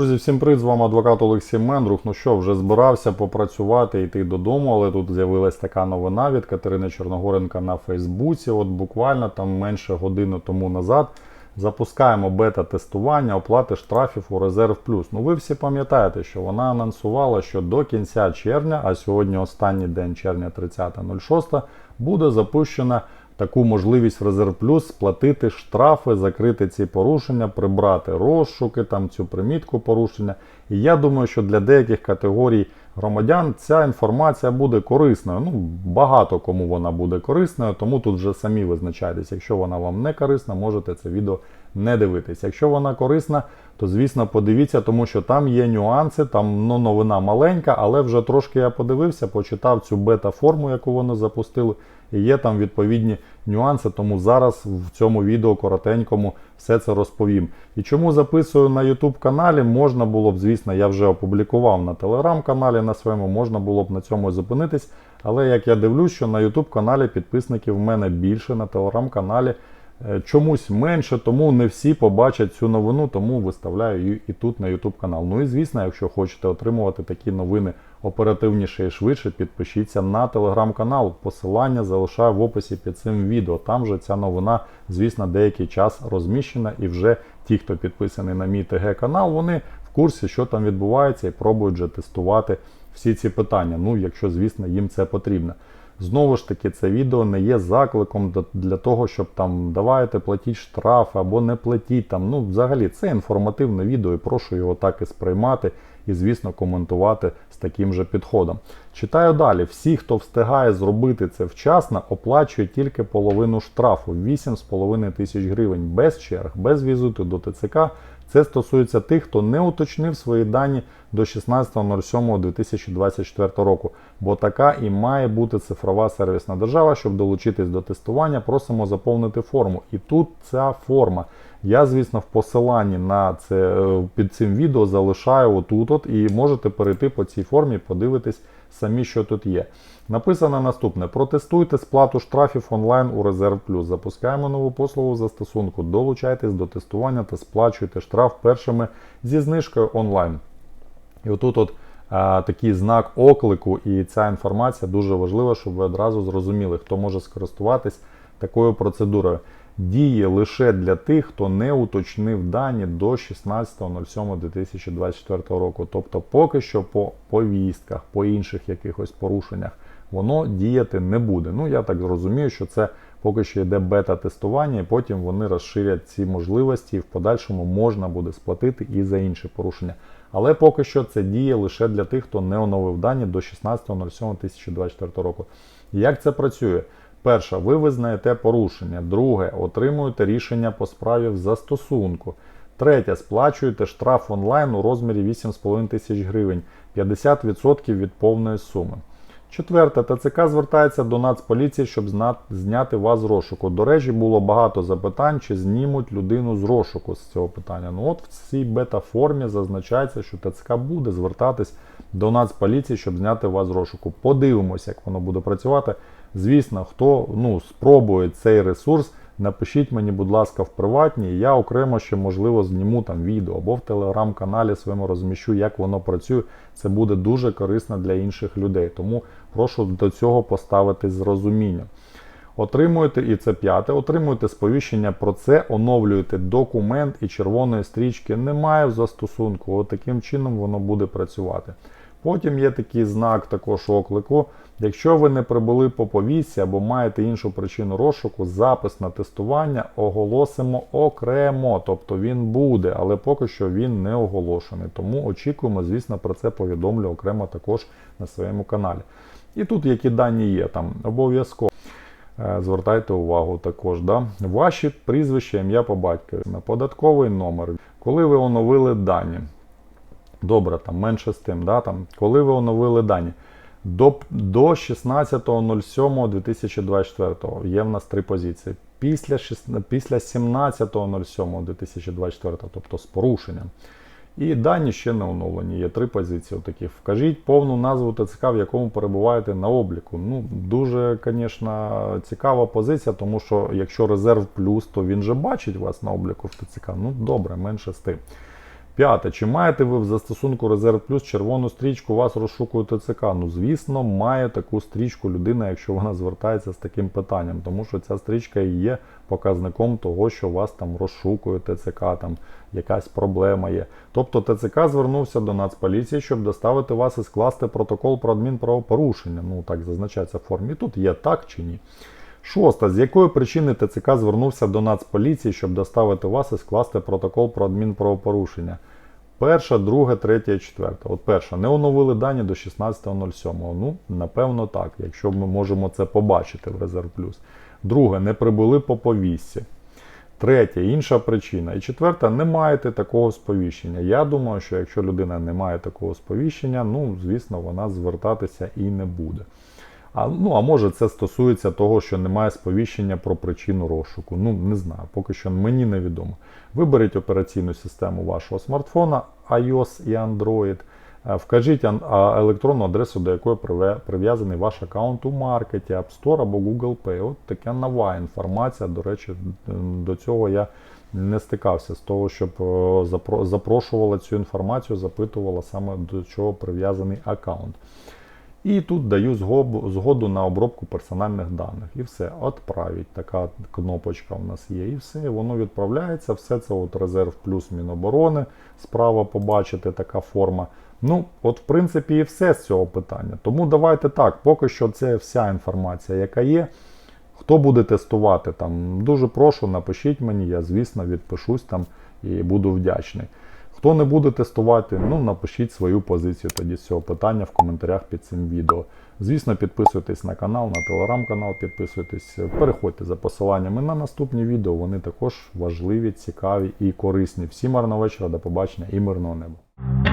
Друзі, всім привіт, з вами адвокат Олексій Мендрух. Ну що, вже збирався попрацювати, йти додому, але тут з'явилась така новина від Катерини Чорногоренка на Фейсбуці. От буквально там менше години тому назад запускаємо бета-тестування оплати штрафів у Резерв Плюс. Ну ви всі пам'ятаєте, що вона анонсувала, що до кінця червня, а сьогодні останній день червня 30.06, буде запущена таку можливість в Резерв Плюс сплатити штрафи, закрити ці порушення, прибрати розшуки, там цю примітку порушення. І я думаю, що для деяких категорій громадян ця інформація буде корисною. Ну, багато кому вона буде корисною, тому тут вже самі визначайтесь. Якщо вона вам не корисна, можете це відео не дивитись. Якщо вона корисна, то звісно подивіться, тому що там є нюанси, там ну, новина маленька, але вже трошки я подивився, почитав цю бета-форму, яку вони запустили, і є там відповідні нюанси. Тому зараз в цьому відео коротенькому все це розповім. І чому записую на YouTube каналі, можна було б, звісно, я вже опублікував на телеграм-каналі на своєму, можна було б на цьому зупинитись. Але як я дивлюсь, що на YouTube каналі підписників в мене більше, на телеграм-каналі чомусь менше, тому не всі побачать цю новину, тому виставляю її і тут на YouTube канал. Ну і звісно, якщо хочете отримувати такі новини оперативніше і швидше, підпишіться на телеграм-канал. Посилання залишаю в описі під цим відео. Там же ця новина, звісно, деякий час розміщена, і вже ті, хто підписаний на мій ТГ канал, вони в курсі, що там відбувається, і пробують вже тестувати всі ці питання. Ну, якщо, звісно, їм це потрібно. Знову ж таки, це відео не є закликом для того, щоб там давайте платіть штраф або не платіть. Там, ну, взагалі, це інформативне відео і прошу його так і сприймати і, звісно, коментувати з таким же підходом. Читаю далі. Всі, хто встигає зробити це вчасно, оплачує тільки половину штрафу 8,5 тисяч гривень без черг, без візиту до ТЦК. Це стосується тих, хто не уточнив свої дані до 16.07.2024 року, бо така і має бути цифрова сервісна держава, щоб долучитись до тестування, просимо заповнити форму. І тут ця форма. Я, звісно, в посиланні на це е, під цим відео залишаю отут от і можете перейти по цій формі, подивитись самі, що тут є. Написано наступне: протестуйте сплату штрафів онлайн у Резерв Плюс. Запускаємо нову послугу застосунку. Долучайтесь до тестування та сплачуйте штраф першими зі знижкою онлайн. І отут от а, такий знак оклику, і ця інформація дуже важлива, щоб ви одразу зрозуміли, хто може скористуватись такою процедурою. Діє лише для тих, хто не уточнив дані до 16.07.2024 року. Тобто, поки що по повістках, по інших якихось порушеннях воно діяти не буде. Ну, я так зрозумію, що це поки що йде бета-тестування, і потім вони розширять ці можливості, і в подальшому можна буде сплатити і за інші порушення. Але поки що це діє лише для тих, хто не оновив дані до 16.07.2024 року. Як це працює? Перше, ви визнаєте порушення. Друге, отримуєте рішення по справі в застосунку. Третє, сплачуєте штраф онлайн у розмірі 8,5 тисяч гривень, 50% від повної суми. Четверте, ТЦК звертається до Нацполіції, щоб зняти вас з розшуку. До речі, було багато запитань, чи знімуть людину з розшуку з цього питання. Ну от в цій бета-формі зазначається, що ТЦК буде звертатись до Нацполіції, щоб зняти вас з розшуку. Подивимося, як воно буде працювати. Звісно, хто ну, спробує цей ресурс, напишіть мені, будь ласка, в приватній. Я окремо ще, можливо, зніму там відео або в телеграм-каналі своєму розміщу, як воно працює. Це буде дуже корисно для інших людей. Тому прошу до цього поставити з розумінням. Отримуєте, і це п'яте, отримуєте сповіщення про це, оновлюєте документ і червоної стрічки немає в застосунку. От таким чином воно буде працювати. Потім є такий знак також оклику. Якщо ви не прибули по повісті або маєте іншу причину розшуку, запис на тестування оголосимо окремо, тобто він буде, але поки що він не оголошений. Тому очікуємо, звісно, про це повідомлю окремо також на своєму каналі. І тут які дані є, там обов'язково. Звертайте увагу також. Да? Ваші прізвища, ім'я по батькові, податковий номер. Коли ви оновили дані, добре, там менше з тим, да, там, коли ви оновили дані. До до 16.07.2024 є в нас три позиції. Після після 17.07.2024, тобто з порушенням. І дані ще не оновлені. Є три позиції. Такі. Вкажіть повну назву ТЦК, в якому перебуваєте на обліку. Ну, Дуже, звісно, цікава позиція, тому що якщо резерв плюс, то він же бачить вас на обліку в ТЦК. Ну, добре, менше з тим. П'яте. Чи маєте ви в застосунку Резерв Плюс червону стрічку, вас розшукує ТЦК? Ну, звісно, має таку стрічку людина, якщо вона звертається з таким питанням, тому що ця стрічка і є показником того, що вас там розшукує ТЦК, там якась проблема є. Тобто ТЦК звернувся до Нацполіції, щоб доставити вас і скласти протокол про адмінправопорушення. Ну так зазначається в формі. Тут є так чи ні. Шоста. З якої причини ТЦК звернувся до Нацполіції, щоб доставити вас і скласти протокол про адмінправопорушення? Перша, друга, третя четверта. От перша, не оновили дані до 16.07. Ну, напевно, так, якщо ми можемо це побачити в Резерв Плюс. Друге, не прибули по повістці. Третє, інша причина. І четверта, не маєте такого сповіщення. Я думаю, що якщо людина не має такого сповіщення, ну, звісно, вона звертатися і не буде. А, ну, а може це стосується того, що немає сповіщення про причину розшуку. Ну, не знаю, поки що мені невідомо. Виберіть операційну систему вашого смартфона, iOS і Android. Е, Вкажіть електронну адресу, до якої прив'язаний ваш аккаунт у маркеті, App Store або Google Pay. От така нова інформація. До речі, до цього я не стикався з того, щоб е, запро- запрошувала цю інформацію, запитувала саме до чого прив'язаний аккаунт. І тут даю згоду на обробку персональних даних. І все, отправіть. Така кнопочка у нас є. І все, воно відправляється. Все це от резерв плюс Міноборони. Справа побачите така форма. Ну, от, в принципі, і все з цього питання. Тому давайте так, поки що це вся інформація, яка є. Хто буде тестувати там, дуже прошу, напишіть мені, я, звісно, відпишусь там і буду вдячний. Хто не буде тестувати, ну напишіть свою позицію тоді з цього питання в коментарях під цим відео. Звісно, підписуйтесь на канал, на телеграм-канал, підписуйтесь, переходьте за посиланнями на наступні відео. Вони також важливі, цікаві і корисні. Всім гарного вечора, до побачення і мирного неба.